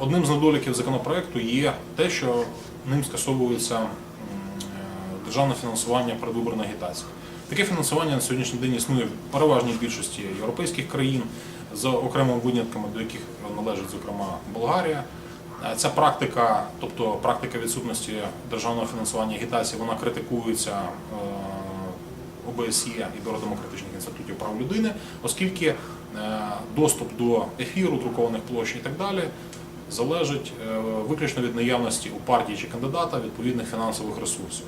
Одним з недоліків законопроекту є те, що ним скасовується е, державне фінансування передвиборної агітації. Таке фінансування на сьогоднішній день існує в переважній більшості європейських країн, за окремими винятками, до яких належить, зокрема, Болгарія. Е, Ця практика, тобто практика відсутності державного фінансування агітації, вона критикується е, ОБСЄ і Бюро демократичних інститутів прав людини, оскільки доступ до ефіру, друкованих площ і так далі залежить е, виключно від наявності у партії чи кандидата відповідних фінансових ресурсів.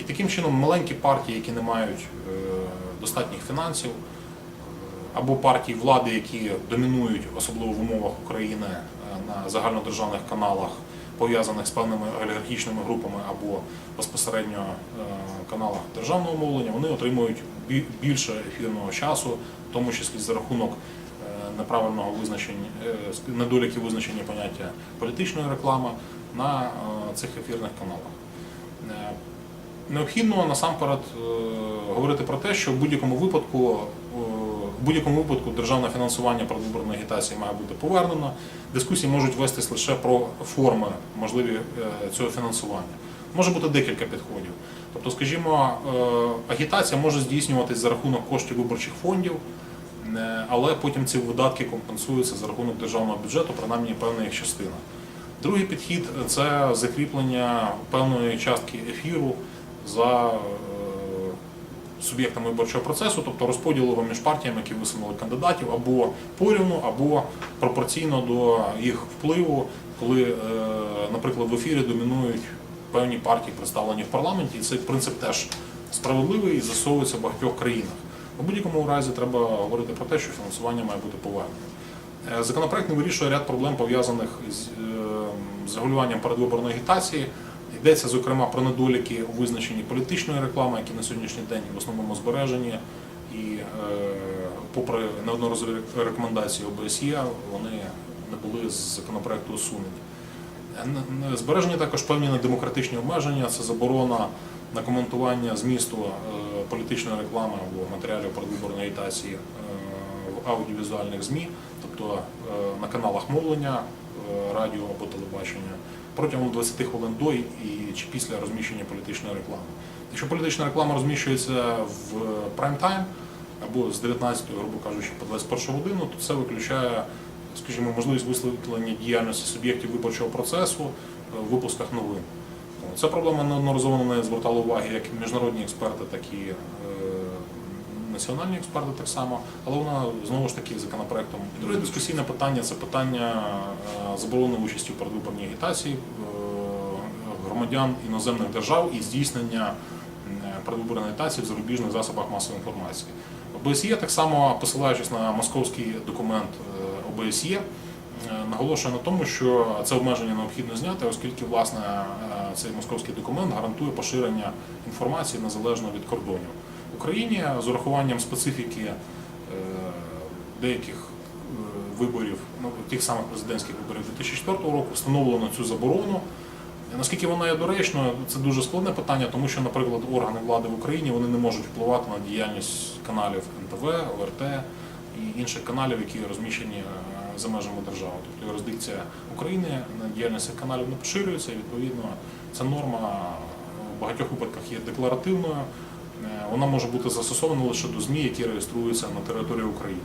І таким чином маленькі партії, які не мають е, достатніх фінансів, або партії влади, які домінують, особливо в умовах України е, на загальнодержавних каналах, пов'язаних з певними олігархічними групами або безпосередньо е, каналах державного мовлення, вони отримують більше ефірного часу, в тому числі за рахунок е, неправильного визначення, е, недоліків визначення поняття політичної реклами на е, цих ефірних каналах. Е, Необхідно насамперед говорити про те, що в будь-якому випадку в будь-якому випадку державне фінансування передвиборної агітації має бути повернено. Дискусії можуть вестись лише про форми можливі цього фінансування. Може бути декілька підходів. Тобто, скажімо, агітація може здійснюватись за рахунок коштів виборчих фондів, але потім ці видатки компенсуються за рахунок державного бюджету, принаймні певна їх частина. Другий підхід це закріплення певної частки ефіру за е, суб'єктами виборчого процесу, тобто розподілу його між партіями, які висунули кандидатів, або порівну, або пропорційно до їх впливу, коли, е, наприклад, в ефірі домінують певні партії, представлені в парламенті, і цей принцип теж справедливий і засовується в багатьох країнах. У будь-якому разі треба говорити про те, що фінансування має бути повернено. Е, Законопроект не вирішує ряд проблем пов'язаних з, е, з регулюванням передвиборної агітації. Йдеться зокрема про недоліки у визначенні політичної реклами, які на сьогоднішній день в основному збережені, і е, попри неодноразові рекомендації ОБСЄ, вони не були з законопроекту усунені. Е, Збережені також певні недемократичні обмеження, це заборона на коментування змісту е, політичної реклами або матеріалів передвиборної агітації е, в аудіовізуальних ЗМІ, тобто е, на каналах мовлення, радіо або телебачення, протягом 20 хвилин до і чи після розміщення політичної реклами. Якщо політична реклама розміщується в прайм-тайм або з 19, грубо кажучи, по 21 годину, то це виключає, скажімо, можливість висвітлення діяльності суб'єктів виборчого процесу в випусках новин. Ця проблема неодноразово на неї звертали уваги як міжнародні експерти, так і е, національні експерти так само, але вона знову ж таки законопроектом. І друге дискусійне питання це питання е, заборони участі в передвиборній агітації е, громадян іноземних держав і здійснення передвиборної агітації в зарубіжних засобах масової інформації. ОБСЄ так само, посилаючись на московський документ ОБСЄ, наголошує на тому, що це обмеження необхідно зняти, оскільки власне е, цей московський документ гарантує поширення інформації незалежно від кордонів. В Україні з урахуванням специфіки е, деяких е, виборів, ну тих самих президентських виборів 2004 року, встановлено цю заборону. Наскільки вона є доречною, це дуже складне питання, тому що, наприклад, органи влади в Україні вони не можуть впливати на діяльність каналів НТВ, ОРТ і інших каналів, які розміщені е, за межами держави. Тобто юрисдикція України на діяльність цих каналів не поширюється, і відповідно ця норма в багатьох випадках є декларативною. Е, Вона може бути застосована лише до ЗМІ, які реєструються на території України.